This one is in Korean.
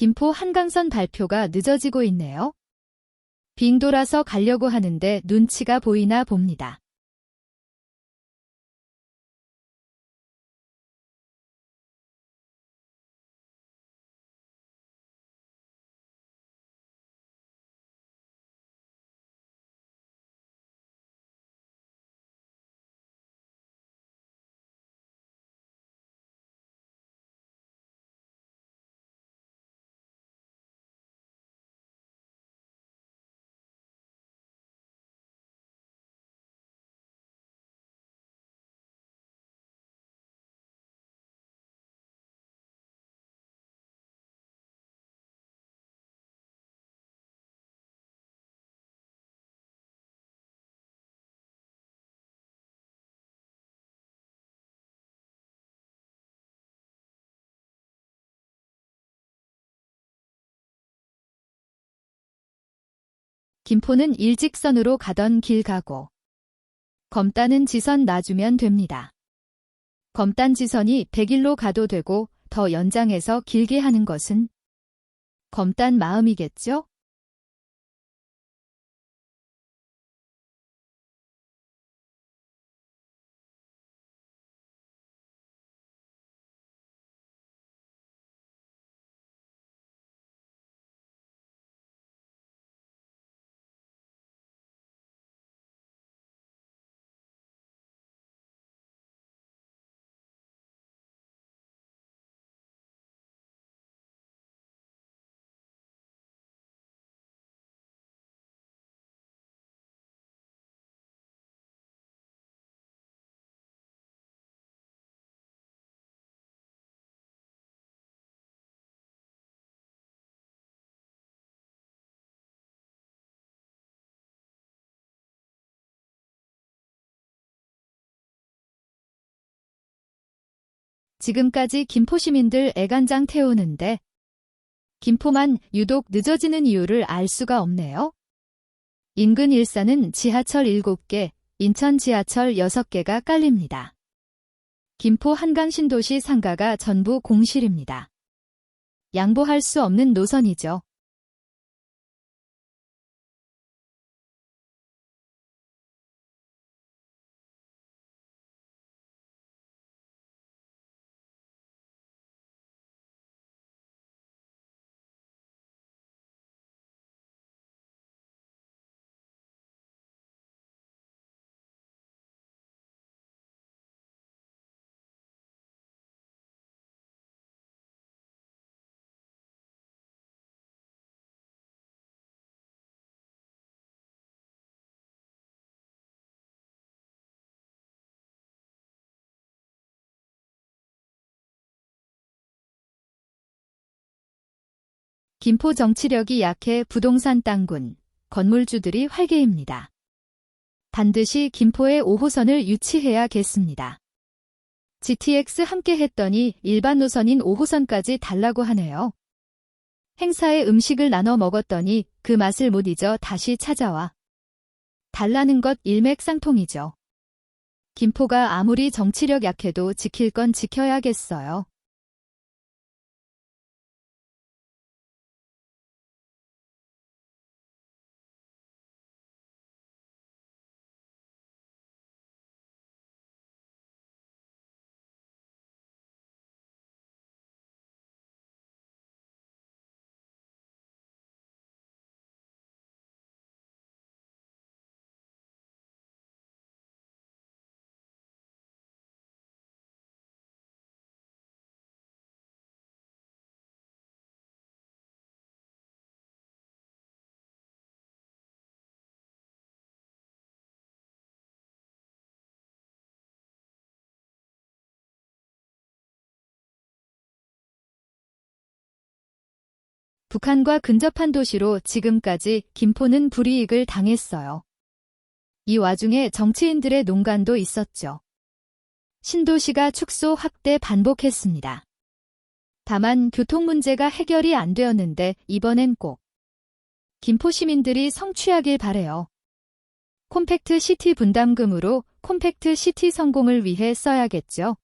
김포 한강선 발표가 늦어지고 있네요. 빙 돌아서 가려고 하는데 눈치가 보이나 봅니다. 김포는 일직선으로 가던 길 가고 검단은 지선 놔주면 됩니다. 검단 지선이 100일로 가도 되고 더 연장해서 길게 하는 것은 검단 마음이겠죠? 지금까지 김포 시민들 애간장 태우는데 김포만 유독 늦어지는 이유를 알 수가 없네요. 인근 일산은 지하철 7개, 인천 지하철 6개가 깔립니다. 김포 한강 신도시 상가가 전부 공실입니다. 양보할 수 없는 노선이죠. 김포 정치력이 약해 부동산 땅군, 건물주들이 활개입니다. 반드시 김포의 5호선을 유치해야겠습니다. GTX 함께 했더니 일반 노선인 5호선까지 달라고 하네요. 행사에 음식을 나눠 먹었더니 그 맛을 못 잊어 다시 찾아와. 달라는 것 일맥상통이죠. 김포가 아무리 정치력 약해도 지킬 건 지켜야겠어요. 북한과 근접한 도시로 지금까지 김포는 불이익을 당했어요. 이 와중에 정치인들의 농간도 있었죠. 신도시가 축소 확대 반복했습니다. 다만 교통 문제가 해결이 안 되었는데 이번엔 꼭 김포 시민들이 성취하길 바래요. 콤팩트 시티 분담금으로 콤팩트 시티 성공을 위해 써야겠죠.